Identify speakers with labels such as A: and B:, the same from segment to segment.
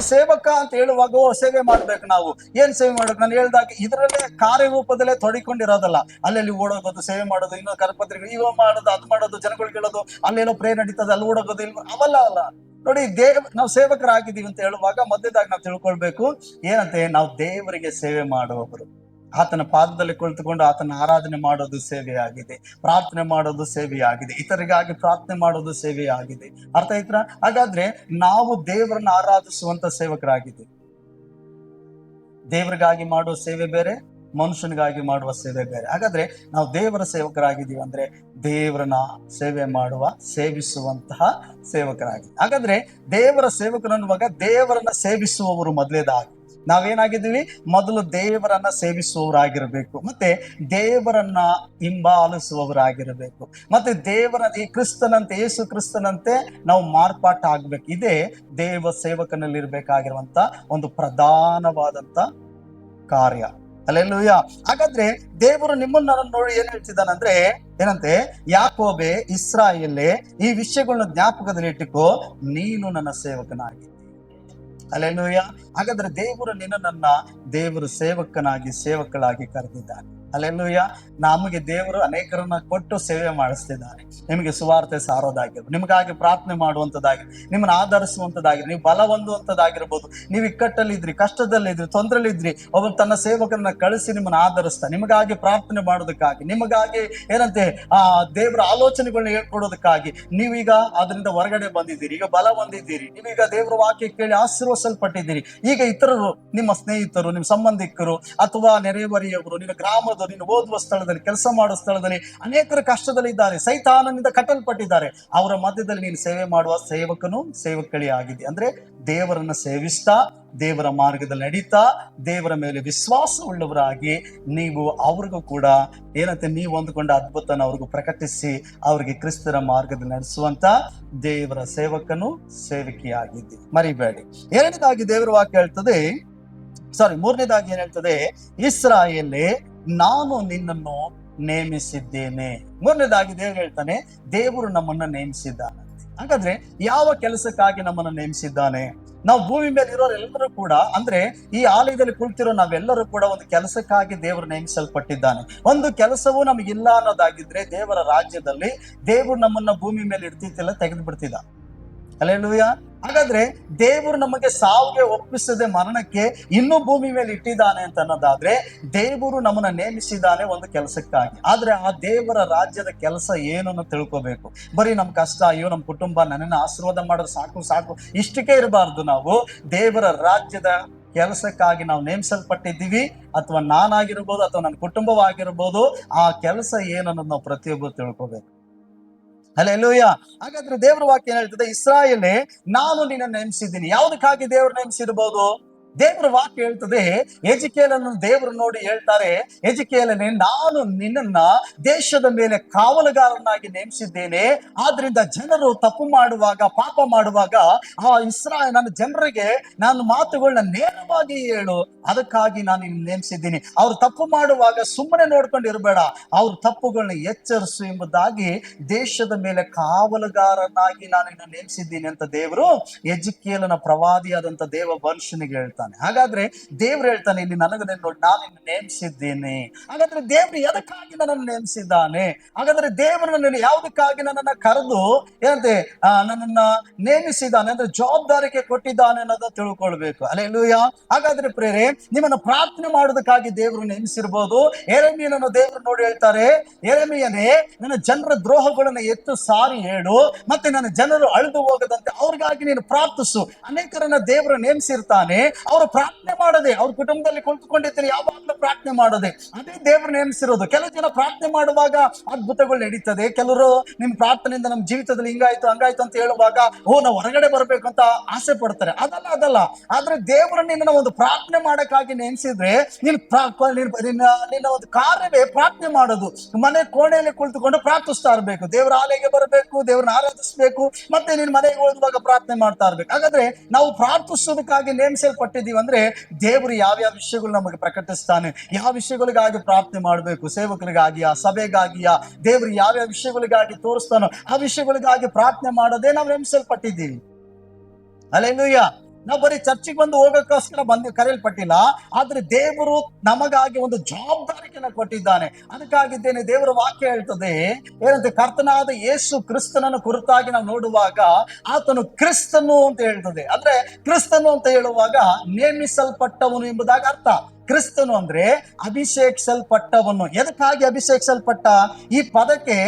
A: ಸೇವಕ ಅಂತ ಹೇಳುವಾಗ, ಓ, ಸೇವೆ ಮಾಡ್ಬೇಕು ನಾವು. ಏನ್ ಸೇವೆ ಮಾಡ್ಬೇಕು? ನಾನು ಹೇಳ್ದಾಗ ಇದರಲ್ಲೇ ಕಾರ್ಯರೂಪದಲ್ಲೇ ತೊಡಿಕೊಂಡಿರೋದಲ್ಲ. ಅಲ್ಲೆಲ್ಲಿ ಓಡೋಗೋದು, ಸೇವೆ ಮಾಡೋದು, ಇನ್ನೊಂದು ಕರಪತ್ರಿಕೆ ಇವ ಮಾಡೋದು, ಅದು ಮಾಡೋದು, ಜನಗಳು ಕೇಳೋದು ಅಲ್ಲೇನೋ ಪ್ರೇ ನಡೀತದೆ, ಅಲ್ಲಿ ಓಡೋಗೋದು ಇಲ್ವ ಅವಲ್ಲ ಅಲ್ಲ. ನೋಡಿ, ದೇವ, ನಾವು ಸೇವಕರಾಗಿದ್ದೀವಿ ಅಂತ ಹೇಳುವಾಗ ಮಧ್ಯದಾಗ ನಾವು ತಿಳ್ಕೊಳ್ಬೇಕು, ಏನಂತೆ ನಾವು ದೇವರಿಗೆ ಸೇವೆ ಮಾಡುವವರು. ಆತನ ಪಾದದಲ್ಲಿ ಕುಳಿತುಕೊಂಡು ಆತನ ಆರಾಧನೆ ಮಾಡೋದು ಸೇವೆಯಾಗಿದೆ, ಪ್ರಾರ್ಥನೆ ಮಾಡೋದು ಸೇವೆಯಾಗಿದೆ ಇತರಿಗಾಗಿ ಪ್ರಾರ್ಥನೆ ಮಾಡೋದು ಸೇವೆಯಾಗಿದೆ. ಅರ್ಥ ಆಯ್ತರ? ಹಾಗಾದ್ರೆ ನಾವು ದೇವರನ್ನ ಆರಾಧಿಸುವಂತ ಸೇವಕರಾಗಿದ್ದೀವಿ. ದೇವರಿಗಾಗಿ ಮಾಡುವ ಸೇವೆ ಬೇರೆ, ಮನುಷ್ಯನಿಗಾಗಿ ಮಾಡುವ ಸೇವೆ ಬೇರೆ. ಹಾಗಾದ್ರೆ ನಾವು ದೇವರ ಸೇವಕರಾಗಿದ್ದೀವಿ ಅಂದ್ರೆ ದೇವರನ್ನ ಸೇವೆ ಮಾಡುವ, ಸೇವಿಸುವಂತಹ ಸೇವಕರಾಗಿ. ಹಾಗಾದ್ರೆ ದೇವರ ಸೇವಕರು ಅನ್ನುವಾಗ ದೇವರನ್ನ ಸೇವಿಸುವವರು ಮೊದಲೇದಾಗಿ. ನಾವೇನಾಗಿದ್ದೀವಿ? ಮೊದಲು ದೇವರನ್ನ ಸೇವಿಸುವವರಾಗಿರಬೇಕು. ಮತ್ತೆ ದೇವರನ್ನ ಹಿಂಬಾಲಿಸುವವರಾಗಿರಬೇಕು. ಮತ್ತೆ ದೇವರ, ಈ ಕ್ರಿಸ್ತನಂತೆ ಯೇಸು ಕ್ರಿಸ್ತನಂತೆ ನಾವು ಮಾರ್ಪಾಟ ಆಗ್ಬೇಕು. ಇದೇ ದೇವ ಸೇವಕನಲ್ಲಿರ್ಬೇಕಾಗಿರುವಂತ ಒಂದು ಪ್ರಧಾನವಾದಂತ ಕಾರ್ಯ. ಅಲ್ಲೆಲ್ಲೂಯ ಹಾಗಾದ್ರೆ ದೇವರು ನಿಮ್ಮನ್ನ ನೋಡಿ ಏನ್ ಹೇಳ್ತಿದ್ದಾನಂದ್ರೆ, ಏನಂತೆ? ಯಾಕೋಬೆ, ಇಸ್ರಾಯೇಲೆ, ಈ ವಿಷಯಗಳನ್ನ ಜ್ಞಾಪಕದಲ್ಲಿ ಇಟ್ಟುಕೋ ನೀನು ನನ್ನ ಸೇವಕನಾಗಿ. ಅಲ್ಲೆಲ್ಲೂಯ ಹಾಗಾದ್ರೆ ದೇವರು ನಿನ್ನ ನನ್ನ ದೇವರು ಸೇವಕನಾಗಿ ಸೇವಕಳಾಗಿ ಕರೆದಿದ್ದಾನೆ. ಅಲ್ಲೆಲ್ಲೂಯ ನಮಗೆ ದೇವರು ಅನೇಕರನ್ನ ಕೊಟ್ಟು ಸೇವೆ ಮಾಡಿಸ್ತಿದ್ದಾರೆ. ನಿಮಗೆ ಸುವಾರ್ತೆ ಸಾರೋದಾಗಿರ್ಬೋದು. ನಿಮಗಾಗಿ ಪ್ರಾರ್ಥನೆ ಮಾಡುವಂಥದ್ದಾಗಿ ನಿಮ್ಮನ್ನ ಆಧರಿಸುವಂಥದ್ದಾಗಿರ್ಬೋದು. ನೀವು ಬಲ ಹೊಂದುವಂಥದ್ದಾಗಿರ್ಬೋದು. ನೀವು ಇಕ್ಕಟ್ಟಲ್ಲಿದ್ರಿ, ಕಷ್ಟದಲ್ಲಿದ್ರಿ, ತೊಂದರೆಲಿದ್ರಿ. ಒಬ್ಬ ತನ್ನ ಸೇವಕರನ್ನ ಕಳಿಸಿ ನಿಮ್ಮನ್ನ ಆಧರಿಸ್ತಾ ನಿಮಗಾಗಿ ಪ್ರಾರ್ಥನೆ ಮಾಡೋದಕ್ಕಾಗಿ, ನಿಮಗಾಗಿ ಏನಂತೆ, ಆ, ದೇವರ ಆಲೋಚನೆಗಳನ್ನ ಹೇಳ್ಕೊಡೋದಕ್ಕಾಗಿ ನೀವೀಗ ಅದರಿಂದ ಹೊರಗಡೆ ಬಂದಿದ್ದೀರಿ. ಈಗ ಬಲ ಹೊಂದಿದ್ದೀರಿ. ನೀವೀಗ ದೇವರ ವಾಕ್ಯ ಕೇಳಿ ಆಶೀರ್ವಸಲ್ಪಟ್ಟಿದ್ದೀರಿ ಈಗ ಇತರರು, ನಿಮ್ಮ ಸ್ನೇಹಿತರು, ನಿಮ್ಮ ಸಂಬಂಧಿಕರು ಅಥವಾ ನೆರೆಹೊರೆಯವರು, ನಿಮ್ಮ ಗ್ರಾಮದ ನಿನ್ನ ಓದುವ ಸ್ಥಳದಲ್ಲಿ, ಕೆಲಸ ಮಾಡುವ ಸ್ಥಳದಲ್ಲಿ ಅನೇಕರು ಕಷ್ಟದಲ್ಲಿ ಇದ್ದಾರೆ. ಸೈತಾನನಿಂದ ಕಟ್ಟಲ್ಪಟ್ಟಿದ್ದಾರೆ. ಅವರ ಮಧ್ಯದಲ್ಲಿ ನೀನು ಸೇವೆ ಮಾಡುವ ಸೇವಕನು ಸೇವಕಳಿ ಆಗಿದೆ ಅಂದ್ರೆ ದೇವರನ್ನ ಸೇವಿಸ್ತಾ, ದೇವರ ಮಾರ್ಗದಲ್ಲಿ ನಡೀತಾ, ದೇವರ ಮೇಲೆ ವಿಶ್ವಾಸ ಉಳ್ಳವರಾಗಿ ನೀವು ಅವ್ರಿಗೂ ಕೂಡ ಏನಂತೆ, ನೀವು ಹೊಂದ್ಕೊಂಡ ಅದ್ಭುತನ ಅವ್ರಿಗೂ ಪ್ರಕಟಿಸಿ ಅವರಿಗೆ ಕ್ರಿಸ್ತರ ಮಾರ್ಗದಲ್ಲಿ ನಡೆಸುವಂತ ದೇವರ ಸೇವಕನು ಸೇವಕಿಯಾಗಿದ್ದಿ. ಮರಿಬೇಡಿ. ಎರಡನೇದಾಗಿ ದೇವರ ವಾಕ್ಯ ಹೇಳ್ತದೆ ಸಾರಿ ಮೂರನೇದಾಗಿ ಏನ್ ಹೇಳ್ತದೆ, ಇಸ್ರಾಯೇಲೇ ನಾನು ನಿನ್ನನ್ನು ನೇಮಿಸಿದ್ದೇನೆ. ಮೊನ್ನೆದಾಗಿ ದೇವರು ಹೇಳ್ತಾನೆ, ದೇವರು ನಮ್ಮನ್ನ ನೇಮಿಸಿದ್ದಾನೆ. ಹಾಗಾದ್ರೆ ಯಾವ ಕೆಲಸಕ್ಕಾಗಿ ನಮ್ಮನ್ನ ನೇಮಿಸಿದ್ದಾನೆ? ನಾವು ಭೂಮಿ ಮೇಲೆ ಇರೋರೆಲ್ಲರೂ ಕೂಡ, ಅಂದ್ರೆ ಈ ಆಲಯದಲ್ಲಿ ಕುಳಿತಿರೋ ನಾವೆಲ್ಲರೂ ಕೂಡ ಒಂದು ಕೆಲಸಕ್ಕಾಗಿ ದೇವರು ನೇಮಿಸಲ್ಪಟ್ಟಿದ್ದಾನೆ. ಒಂದು ಕೆಲಸವೂ ನಮಗಿಲ್ಲ ಅನ್ನೋದಾಗಿದ್ರೆ ದೇವರ ರಾಜ್ಯದಲ್ಲಿ ದೇವರು ನಮ್ಮನ್ನ ಭೂಮಿ ಮೇಲೆ ಇಡ್ತಿದ್ದೆಲ್ಲ ತೆಗೆದು ಬಿಡ್ತಿದ್ದ ಅಲ್ಲೆಲ್ಲೂಯ ಹಾಗಾದ್ರೆ ದೇವರು ನಮಗೆ ಸಾವಿಗೆ ಒಪ್ಪಿಸದೆ ಮರಣಕ್ಕೆ ಇನ್ನೂ ಭೂಮಿ ಮೇಲೆ ಇಟ್ಟಿದ್ದಾನೆ ಅಂತ ಅನ್ನೋದಾದ್ರೆ ದೇವರು ನಮ್ಮನ್ನ ನೇಮಿಸಿದ್ದಾನೆ ಒಂದು ಕೆಲಸಕ್ಕಾಗಿ. ಆದ್ರೆ ಆ ದೇವರ ರಾಜ್ಯದ ಕೆಲಸ ಏನನ್ನು ತಿಳ್ಕೋಬೇಕು. ಬರೀ ನಮ್ ಕಷ್ಟ, ಅಯ್ಯೋ ನಮ್ಮ ಕುಟುಂಬ ನನ್ನನ್ನು ಆಶೀರ್ವಾದ ಮಾಡೋದು ಸಾಕು ಸಾಕು, ಇಷ್ಟಕ್ಕೆ ಇರಬಾರ್ದು ನಾವು. ದೇವರ ರಾಜ್ಯದ ಕೆಲಸಕ್ಕಾಗಿ ನಾವು ನೇಮಿಸಲ್ಪಟ್ಟಿದ್ದೀವಿ. ಅಥವಾ ನಾನಾಗಿರ್ಬೋದು, ಅಥವಾ ನನ್ನ ಕುಟುಂಬವಾಗಿರ್ಬೋದು, ಆ ಕೆಲಸ ಏನನ್ನೋದು ನಾವು ಪ್ರತಿಯೊಬ್ಬರು ತಿಳ್ಕೋಬೇಕು. ಅಲ್ಲೆಲ್ಲೂಯ ಹಾಗಾದ್ರೆ ದೇವರ ವಾಕ್ಯ ಏನ್ ಹೇಳ್ತದೆ? ಇಸ್ರಾಯೇಲೇ ನಾನು ನಿನ್ನ ನೆನೆಸಿದ್ದೀನಿ ಯಾವುದಕ್ಕಾಗಿ ದೇವರು ನೆನೆಸಿರ್ಬೋದು ದೇವರ ವಾಕ್ಯ ಹೇಳ್ತದೆ. ಎಜಿಕೇಲನ್ನು ದೇವರು ನೋಡಿ ಹೇಳ್ತಾರೆ. ಎಜಿಕೇಲನೆ ನಾನು ನಿನ್ನನ್ನ ದೇಶದ ಮೇಲೆ ಕಾವಲುಗಾರನಾಗಿ ನೇಮಿಸಿದ್ದೇನೆ. ಆದ್ರಿಂದ ಜನರು ತಪ್ಪು ಮಾಡುವಾಗ, ಪಾಪ ಮಾಡುವಾಗ ಆ ಇಸ್ರಾ ನನ್ನ ಜನರಿಗೆ ನಾನು ಮಾತುಗಳನ್ನ ನೇರವಾಗಿ ಹೇಳು. ಅದಕ್ಕಾಗಿ ನಾನು ನಿನ್ನ ನೇಮಿಸಿದ್ದೀನಿ. ಅವ್ರು ತಪ್ಪು ಮಾಡುವಾಗ ಸುಮ್ಮನೆ ನೋಡ್ಕೊಂಡು ಇರಬೇಡ. ಅವ್ರ ತಪ್ಪುಗಳನ್ನ ಎಚ್ಚರಿಸು ಎಂಬುದಾಗಿ ದೇಶದ ಮೇಲೆ ಕಾವಲುಗಾರನಾಗಿ ನಾನು ನಿನ್ನ ನೇಮಿಸಿದ್ದೀನಿ ಅಂತ ದೇವರು ಎಜಿಕೇಲನ ಪ್ರವಾದಿಯಾದಂತ ದೇವ ಮನುಷ್ಯನಿಗೆ ಹೇಳ್ತಾನೆ. ಹಾಗಾದ್ರೆ ದೇವ್ರು ಹೇಳ್ತಾನೆ, ಇಲ್ಲಿ ನನಗೆ ನೋಡಿ, ನಾನು ನಿನ್ನ ನೇಮಿಸಿದ್ದೇನೆ. ಹಾಗಾದ್ರೆ ದೇವ್ರು ಎದಕ್ಕಾಗಿ ನನ್ನನ್ನು ನೇಮಿಸಿದ್ದಾನೆ? ಹಾಗಾದ್ರೆ ದೇವರು ನನ್ನನ್ನು ಯಾವುದಕ್ಕಾಗಿ ನನ್ನನ್ನ ಕರೆದು ಏನಂತೆ ನನ್ನನ್ನ ನೇಮಿಸಿದ್ದಾನೆ, ಅಂದ್ರೆ ಜವಾಬ್ದಾರಿಕೆ ಕೊಟ್ಟಿದ್ದಾನೆ ಅನ್ನೋದನ್ನ ತಿಳ್ಕೊಳ್ಬೇಕು. ಅಲ್ಲೆಲ್ಲೂಯ ಹಾಗಾದ್ರೆ ಪ್ರೇರೆ, ನಿಮ್ಮನ್ನ ಪ್ರಾರ್ಥನೆ ಮಾಡೋದಕ್ಕಾಗಿ ದೇವರು ನೇಮಿಸಿರ್ಬೋದು. ಎರೆಮಿಯನನ್ನು ದೇವರು ನೋಡಿ ಹೇಳ್ತಾರೆ ಎರೆಮಿಯನೇ ನನ್ನ ಜನರ ದ್ರೋಹಗಳನ್ನು ಎತ್ತು ಸಾರಿ ಹೇಳು, ಮತ್ತೆ ನನ್ನ ಜನರು ಅಳಿದು ಹೋಗದಂತೆ ಅವ್ರಿಗಾಗಿ ನೀನು ಪ್ರಾರ್ಥಿಸು. ಅನೇಕರನ್ನ ದೇವರು ನೇಮಿಸಿರ್ತಾನೆ. ಅವರು ಪ್ರಾರ್ಥನೆ ಮಾಡದೆ, ಅವ್ರ ಕುಟುಂಬದಲ್ಲಿ ಕುಳಿತುಕೊಂಡಿರ್ತಾರೆ, ಯಾವಾಗಲೂ ಪ್ರಾರ್ಥನೆ ಮಾಡದೆ. ಅದೇ ದೇವರು ನೇಮಿಸಿರೋದು. ಕೆಲವು ಜನ ಪ್ರಾರ್ಥನೆ ಮಾಡುವಾಗ ಅದ್ಭುತಗಳು ನಡೀತದೆ. ಕೆಲವರು ನಿಮ್ ಪ್ರಾರ್ಥನೆಯಿಂದ ನಮ್ಮ ಜೀವಿತದಲ್ಲಿ ಹಿಂಗಾಯ್ತು, ಹಂಗಾಯ್ತು ಅಂತ ಹೇಳುವಾಗ, ಓ, ನಾವು ಹೊರಗಡೆ ಬರಬೇಕು ಅಂತ ಆಸೆ ಪಡ್ತಾರೆ. ಅದಲ್ಲ ಅದಲ್ಲ. ಆದ್ರೆ ದೇವರು ನಿನ್ನ ಒಂದು ಪ್ರಾರ್ಥನೆ ಮಾಡಕ್ಕಾಗಿ ನೇಮಿಸಿದ್ರೆ ನೀನ್ ನಿನ್ನ ಒಂದು ಕಾರ್ಯವೇ ಪ್ರಾರ್ಥನೆ ಮಾಡೋದು. ಮನೆ ಕೋಣೆಯಲ್ಲಿ ಕುಳಿತುಕೊಂಡು ಪ್ರಾರ್ಥಿಸ್ತಾ ಇರ್ಬೇಕು. ದೇವರ ಆಲಯಕ್ಕೆ ಬರಬೇಕು, ದೇವರನ್ನ ಆರಾಧಿಸ್ಬೇಕು, ಮತ್ತೆ ನಿನ್ನ ಮನೆಗೆ ಓದುವಾಗ ಪ್ರಾರ್ಥನೆ ಮಾಡ್ತಾ ಇರ್ಬೇಕು. ಹಾಗಾದ್ರೆ ನಾವು ಪ್ರಾರ್ಥಿಸೋದಕ್ಕಾಗಿ ನೇಮಿಸಲ್ಪಟ್ಟಿದ್ದೀವಿ ಅಂದ್ರೆ ದೇವರು ಯಾವ್ಯಾವ ವಿಷಯಗಳು ನಮಗೆ ಪ್ರಕಟಿಸ್ತಾನೆ, ಯಾವ ವಿಷಯಗಳಿಗಾಗಿ ಪ್ರಾರ್ಥನೆ ಮಾಡಬೇಕು ಸೇವಕರಿಗಾಗಿ ಆ ಸಭೆಗಾಗಿ ಆ ದೇವರು ಯಾವ್ಯಾವ ವಿಷಯಗಳಿಗಾಗಿ ತೋರಿಸ್ತಾನೋ ಆ ವಿಷಯಗಳಿಗಾಗಿ ಪ್ರಾರ್ಥನೆ ಮಾಡೋದೇ ನಾವು ಹೆಮ್ಸಲ್ಪಟ್ಟಿದ್ದೀವಿ ಅಲ್ಲೆಲ್ಲೂಯ್ಯ ನಾವು ಬರೀ ಚರ್ಚಿಗೆ ಬಂದು ಹೋಗಕ್ಕೋಸ್ಕರ ಬಂದು ಕರೆಯಲ್ಪಟ್ಟಿಲ್ಲ, ಆದ್ರೆ ದೇವರು ನಮಗಾಗಿ ಒಂದು ಜವಾಬ್ದಾರಿಕೆಯನ್ನು ಕೊಟ್ಟಿದ್ದಾನೆ. ಅದಕ್ಕಾಗಿದ್ದೇನೆ ದೇವರ ವಾಕ್ಯ ಹೇಳ್ತದೆ, ಏನಂತೆ, ಕರ್ತನಾದ ಯೇಸು ಕ್ರಿಸ್ತನನ್ನು ಕುರಿತಾಗಿ ನಾವು ನೋಡುವಾಗ ಆತನು ಕ್ರಿಸ್ತನು ಅಂತ ಹೇಳ್ತದೆ. ಅಂದ್ರೆ ಕ್ರಿಸ್ತನು ಅಂತ ಹೇಳುವಾಗ ನೇಮಿಸಲ್ಪಟ್ಟವನು ಎಂಬುದಾಗಿ ಅರ್ಥ. ಕ್ರಿಸ್ತನು ಅಂದ್ರೆ ಅಭಿಷೇಕಿಸಲ್ಪಟ್ಟವನು. ಎದಕ್ಕಾಗಿ ಅಭಿಷೇಕಿಸಲ್ಪಟ್ಟ? ಈ ಪದಕ್ಕೆ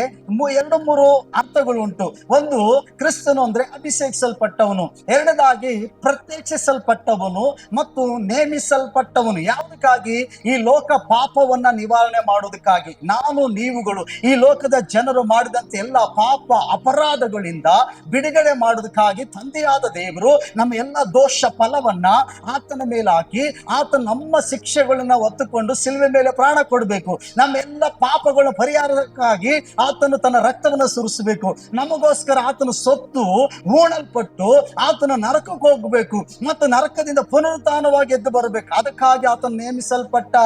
A: ಎರಡು ಮೂರು ಅರ್ಥಗಳು ಉಂಟು ಒಂದು, ಕ್ರಿಸ್ತನು ಅಂದ್ರೆ ಅಭಿಷೇಕಿಸಲ್ಪಟ್ಟವನು. ಎರಡನೇದಾಗಿ ಪ್ರತ್ಯಕ್ಷಿಸಲ್ಪಟ್ಟವನು ಮತ್ತು ನೇಮಿಸಲ್ಪಟ್ಟವನು. ಯಾವುದಕ್ಕಾಗಿ? ಈ ಲೋಕ ಪಾಪವನ್ನ ನಿವಾರಣೆ ಮಾಡೋದಕ್ಕಾಗಿ. ನಾನು, ನೀವುಗಳು. ಈ ಲೋಕದ ಜನರು ಮಾಡಿದಂತೆ ಎಲ್ಲ ಪಾಪ ಅಪರಾಧಗಳಿಂದ ಬಿಡುಗಡೆ ಮಾಡೋದಕ್ಕಾಗಿ ತಂದೆಯಾದ ದೇವರು ನಮ್ಮ ಎಲ್ಲ ದೋಷ ಫಲವನ್ನ ಆತನ ಮೇಲೆ ಹಾಕಿ ಆತ ನಮ್ಮ ಶಿಕ್ಷೆಗಳನ್ನ ಒತ್ತುಕೊಂಡು ಸಿಲ್ವೆ ಮೇಲೆ ಪ್ರಾಣ ಕೊಡಬೇಕು. ನಮ್ಮ ಎಲ್ಲ ಪಾಪಗಳ ಪರಿಹಾರಕ್ಕಾಗಿ ಆತನು ತನ್ನ ರಕ್ತವನ್ನು ಸುರಿಸಬೇಕು. ನಮಗೋಸ್ಕರ ಆತನ ಸೊತ್ತು, ಹೂಣಲ್ಪಟ್ಟು ಆತನ ನರಕಕ್ಕೆ ಹೋಗಬೇಕು. ಮತ್ತು ನರಕದಿಂದ ಪುನರುತ್ಥಾನವಾಗಿ ಎದ್ದು ಬರಬೇಕು. ಅದಕ್ಕಾಗಿ ಆತನು ನೇಮಿಸಲ್ಪಟ್ಟ.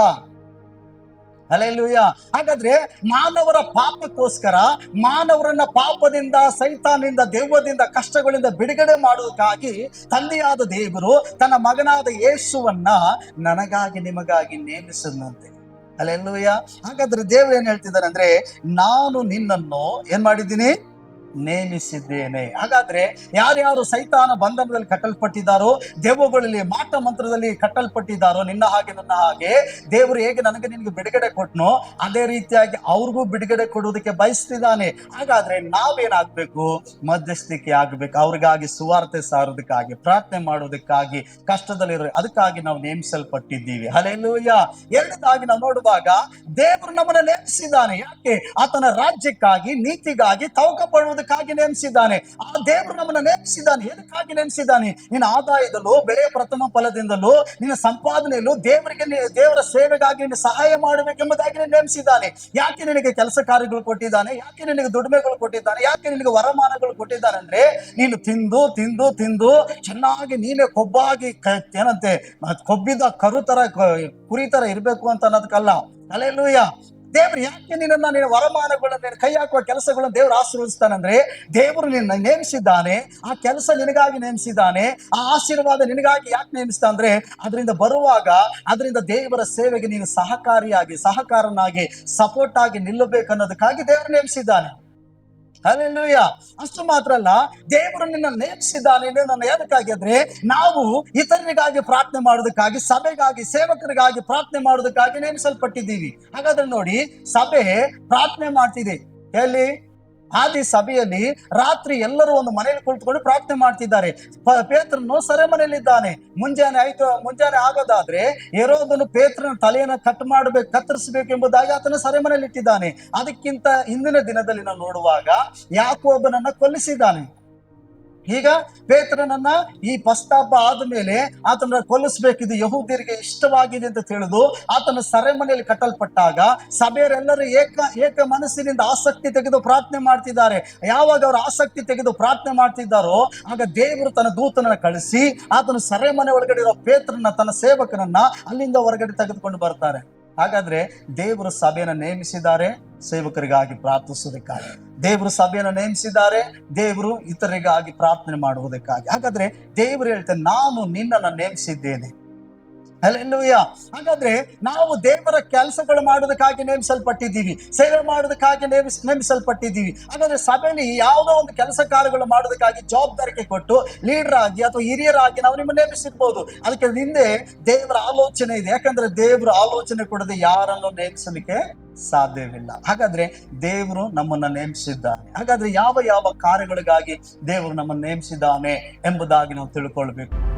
A: ಅಲ್ಲೆಲ್ಲೂಯ್ಯ ಹಾಗಾದ್ರೆ ಮಾನವರ ಪಾಪಕ್ಕೋಸ್ಕರ ಮಾನವರನ್ನ ಪಾಪದಿಂದ, ಸೈತಾನಿಂದ, ದೆವ್ವದಿಂದ, ಕಷ್ಟಗಳಿಂದ ಬಿಡುಗಡೆ ಮಾಡುವುದಕ್ಕಾಗಿ ತಂದೆಯಾದ ದೇವರು ತನ್ನ ಮಗನಾದ ಯೇಸುವನ್ನ ನನಗಾಗಿ ನಿಮಗಾಗಿ ನೇಮಿಸಿದಂತೆ. ಅಲ್ಲೆಲ್ಲೂಯ್ಯ ಹಾಗಾದ್ರೆ ದೇವರು ಏನ್ ಹೇಳ್ತಿದ್ದಾರೆ ಅಂದ್ರೆ, ನಾನು ನಿನ್ನನ್ನು ಏನ್ ಮಾಡಿದ್ದೀನಿ? ನೇಮಿಸಿದ್ದೇನೆ. ಹಾಗಾದ್ರೆ ಯಾರ್ಯಾರು ಸೈತಾನ ಬಂಧನದಲ್ಲಿ ಕಟ್ಟಲ್ಪಟ್ಟಿದ್ದಾರೋ, ದೇವಗಳಲ್ಲಿ ಮಾಟ ಮಂತ್ರದಲ್ಲಿ ಕಟ್ಟಲ್ಪಟ್ಟಿದ್ದಾರೋ, ನಿನ್ನ ಹಾಗೆ ನನ್ನ ಹಾಗೆ, ದೇವರು ಹೇಗೆ ನನಗೆ ನಿನಗೆ ಬಿಡುಗಡೆ ಕೊಟ್ನೋ, ಅದೇ ರೀತಿಯಾಗಿ ಅವ್ರಿಗೂ ಬಿಡುಗಡೆ ಕೊಡುವುದಕ್ಕೆ ಬಯಸ್ತಿದ್ದಾನೆ. ಹಾಗಾದ್ರೆ ನಾವೇನಾಗ್ಬೇಕು? ಮಧ್ಯಸ್ಥಿಕೆ ಆಗ್ಬೇಕು. ಅವ್ರಿಗಾಗಿ ಸುವಾರ್ತೆ ಸಾರೋದಕ್ಕಾಗಿ ಪ್ರಾರ್ಥನೆ ಮಾಡೋದಕ್ಕಾಗಿ ಕಷ್ಟದಲ್ಲಿರೋ ಅದಕ್ಕಾಗಿ ನಾವು ನೇಮಿಸಲ್ಪಟ್ಟಿದ್ದೀವಿ. ಅಲ್ಲೆಲ್ಲೂಯ್ಯ ಎರಡದಾಗಿ ನಾವು ನೋಡುವಾಗ, ದೇವರು ನಮ್ಮನ್ನ ನೇಮಿಸಿದ್ದಾನೆ. ಯಾಕೆ? ಆತನ ರಾಜ್ಯಕ್ಕಾಗಿ, ನೀತಿಗಾಗಿ ತವಕ ಪಡುವುದಕ್ಕಾಗಿ ನೇಮಿಸಿದ್ದಾನೆ ಆ ದೇವರು ನಮ್ಮನ್ನ ನೇಮಿಸಿದ್ದಾನೆ ಎದಕ್ಕಾಗಿ ನೇಮಿಸಿದ್ದಾನೆ ನಿನ್ನ ಆದಾಯದಲ್ಲೂ ಬೆಳೆಯ ಪ್ರಥಮ ಫಲದಿಂದಲೂ, ನಿನ್ನ ಸಂಪಾದನೆಯಲ್ಲೂ ದೇವರಿಗೆ ದೇವರ ಸೇವೆಗಾಗಿ ನಿನ್ನ ಸಹಾಯ ಮಾಡಬೇಕೆಂಬುದಾಗಿ ನೀನು ನೇಮಿಸಿದ್ದಾನೆ ಯಾಕೆ ನಿನಗೆ ಕೆಲಸ ಕಾರ್ಯಗಳು ಕೊಟ್ಟಿದ್ದಾನೆ? ಯಾಕೆ ನಿನಗೆ ದುಡಿಮೆಗಳು ಕೊಟ್ಟಿದ್ದಾನೆ? ಯಾಕೆ ನಿನಗೆ ವರಮಾನಗಳು ಕೊಟ್ಟಿದ್ದಾನೆ ಅಂದ್ರೆ, ನೀನು ತಿಂದು ತಿಂದು ತಿಂದು ಚೆನ್ನಾಗಿ ನೀನೇ ಕೊಬ್ಬಾಗಿ ಏನಂತೆ ಕೊಬ್ಬಿದ ಕರು ತರ ಕುರಿ ತರ ಇರ್ಬೇಕು ಅಂತ ಅನ್ನೋದಕ್ಕಲ್ಲ. ಅಲ್ಲೆಲ್ಲೂಯ್ಯ ದೇವ್ರು ಯಾಕೆ ನಿನ್ನ ನಿನ್ನ ವರಮಾನಗಳನ್ನ ಕೈ ಹಾಕುವ ಕೆಲಸಗಳನ್ನು ದೇವ್ರು ಆಶೀರ್ವದಿಸ್ತಾನಂದ್ರೆ ದೇವರು ನಿನ್ನ ನೇಮಿಸಿದ್ದಾನೆ, ಆ ಕೆಲಸ ನಿನಗಾಗಿ ನೇಮಿಸಿದ್ದಾನೆ, ಆ ಆಶೀರ್ವಾದ ನಿನಗಾಗಿ ಯಾಕೆ ನೇಮಿಸ್ತಾ ಅಂದ್ರೆ ಅದರಿಂದ ಬರುವಾಗ ಅದರಿಂದ ದೇವರ ಸೇವೆಗೆ ನೀನು ಸಹಕಾರಿಯಾಗಿ, ಸಹಕಾರನಾಗಿ ಸಪೋರ್ಟ್ ಆಗಿ ನಿಲ್ಲಬೇಕನ್ನೋದಕ್ಕಾಗಿ ದೇವರು ನೇಮಿಸಿದ್ದಾನೆ. ಅಲ್ಲೆಲ್ಲೂಯ್ಯ ಅಷ್ಟು ಮಾತ್ರ ಅಲ್ಲ, ದೇವರು ನಿನ್ನ ನೇಮಿಸಿದ್ದಾನೆ ನನ್ನ ಏನಕ್ಕಾಗಿ ನಾವು ಇತರರಿಗಾಗಿ ಪ್ರಾರ್ಥನೆ ಮಾಡೋದಕ್ಕಾಗಿ ಸಭೆಗಾಗಿ, ಸೇವಕರಿಗಾಗಿ ಪ್ರಾರ್ಥನೆ ಮಾಡೋದಕ್ಕಾಗಿ ನೇಮಿಸಲ್ಪಟ್ಟಿದ್ದೀವಿ. ಹಾಗಾದ್ರೆ ನೋಡಿ, ಸಭೆ ಪ್ರಾರ್ಥನೆ ಮಾಡ್ತಿದೆ. ಎಲ್ಲಿ ಆದಿ ಸಭೆಯಲ್ಲಿ ರಾತ್ರಿ ಎಲ್ಲರೂ ಒಂದು ಮನೆಯಲ್ಲಿ ಕುಳಿತುಕೊಂಡು ಪ್ರಾರ್ಥನೆ ಮಾಡ್ತಿದ್ದಾರೆ. ಪೇತ್ರನು ಸೆರೆಮನೆಯಲ್ಲಿದ್ದಾನೆ. ಮುಂಜಾನೆ ಆಯ್ತು, ಮುಂಜಾನೆ ಆಗೋದಾದ್ರೆ ಏರೋದನ್ನು ಪೇತ್ರನ ತಲೆಯನ್ನು ಕಟ್ ಮಾಡಬೇಕು, ಕತ್ತರಿಸಬೇಕು ಎಂಬುದಾಗಿ ಆತನ ಸೆರೆಮನೆಯಲ್ಲಿ ಇಟ್ಟಿದ್ದಾನೆ ಅದಕ್ಕಿಂತ ಹಿಂದಿನ ದಿನದಲ್ಲಿ ನಾವು ನೋಡುವಾಗ ಯಾಕೋಬನನ್ನ ಕೊಲ್ಲಿಸಿದ್ದಾನೆ. ಈಗ ಪೇತ್ರನನ್ನ ಈ ಪಸ್ತಾಪ ಆದ್ಮೇಲೆ ಆತನ ಕೊಲ್ಲಿಸ್ಬೇಕಿದು ಯಹೂದಿಯರಿಗೆ ಇಷ್ಟವಾಗಿದೆ ಅಂತ ತಿಳಿದು ಆತನ ಸೆರೆಮನೆಯಲ್ಲಿ ಕಟ್ಟಲ್ಪಟ್ಟಾಗ ಸಭೆಯರೆಲ್ಲರೂ ಏಕ ಏಕ ಮನಸ್ಸಿನಿಂದ ಆಸಕ್ತಿ ತೆಗೆದು ಪ್ರಾರ್ಥನೆ ಮಾಡ್ತಿದ್ದಾರೆ. ಯಾವಾಗ ಅವರು ಆಸಕ್ತಿ ತೆಗೆದು ಪ್ರಾರ್ಥನೆ ಮಾಡ್ತಿದ್ದಾರೋ, ಆಗ ದೇವರು ತನ್ನ ದೂತನನ್ನ ಕಳಿಸಿ ಆತನ ಸೆರೆಮನೆ ಒಳಗಡೆ ಇರೋ ಪೇತ್ರನ ತನ್ನ ಸೇವಕನನ್ನ ಅಲ್ಲಿಂದ ಹೊರಗಡೆ ತೆಗೆದುಕೊಂಡು ಬರ್ತಾರೆ. ಹಾಗಾದ್ರೆ ದೇವರು ಸಭೆಯನ್ನು ನೇಮಿಸಿದ್ದಾರೆ, ಸೇವಕರಿಗಾಗಿ ಪ್ರಾರ್ಥಿಸುವುದಕ್ಕಾಗಿ. ದೇವರು ಸಭೆಯನ್ನು ನೇಮಿಸಿದ್ದಾರೆ, ದೇವರು ಇತರರಿಗಾಗಿ ಪ್ರಾರ್ಥನೆ ಮಾಡುವುದಕ್ಕಾಗಿ. ಹಾಗಾದ್ರೆ ದೇವರು ಹೇಳ್ತಾರೆ ನಾನು ನಿನ್ನನ್ನು ನೇಮಿಸಿದ್ದೇನೆ. ಅಲ್ಲೆಲ್ಲೂಯ್ಯ ಹಾಗಾದ್ರೆ ನಾವು ದೇವರ ಕೆಲಸಗಳು ಮಾಡೋದಕ್ಕಾಗಿ ನೇಮಿಸಲ್ಪಟ್ಟಿದ್ದೀವಿ. ಸೇವೆ ಮಾಡೋದಕ್ಕಾಗಿ ನೇಮಿಸ್ ನೇಮಿಸಲ್ಪಟ್ಟಿದ್ದೀವಿ. ಹಾಗಾದ್ರೆ ಸಭೆಯಲ್ಲಿ ಯಾವುದೋ ಒಂದು ಕೆಲಸ ಕಾರ್ಯಗಳು ಮಾಡೋದಕ್ಕಾಗಿ ಜವಾಬ್ದಾರಿಕೆ ಕೊಟ್ಟು ಲೀಡರ್ ಆಗಿ ಅಥವಾ ಹಿರಿಯರಾಗಿ ನಾವು ನಿಮ್ಮ ನೇಮಿಸಿರ್ಬೋದು. ಅದಕ್ಕೆ ಹಿಂದೆ ದೇವರ ಆಲೋಚನೆ ಇದೆ. ಯಾಕಂದ್ರೆ ದೇವರ ಆಲೋಚನೆ ಕೊಡದೆ ಯಾರನ್ನು ನೇಮಿಸಲಿಕ್ಕೆ ಸಾಧ್ಯವಿಲ್ಲ. ಹಾಗಾದ್ರೆ ದೇವರು ನಮ್ಮನ್ನ ನೇಮಿಸಿದ್ದಾನೆ. ಹಾಗಾದ್ರೆ ಯಾವ ಯಾವ ಕಾರ್ಯಗಳಿಗಾಗಿ ದೇವರು ನಮ್ಮನ್ನು ನೇಮಿಸಿದ್ದಾನೆ ಎಂಬುದಾಗಿ ನಾವು ತಿಳ್ಕೊಳ್ಬೇಕು.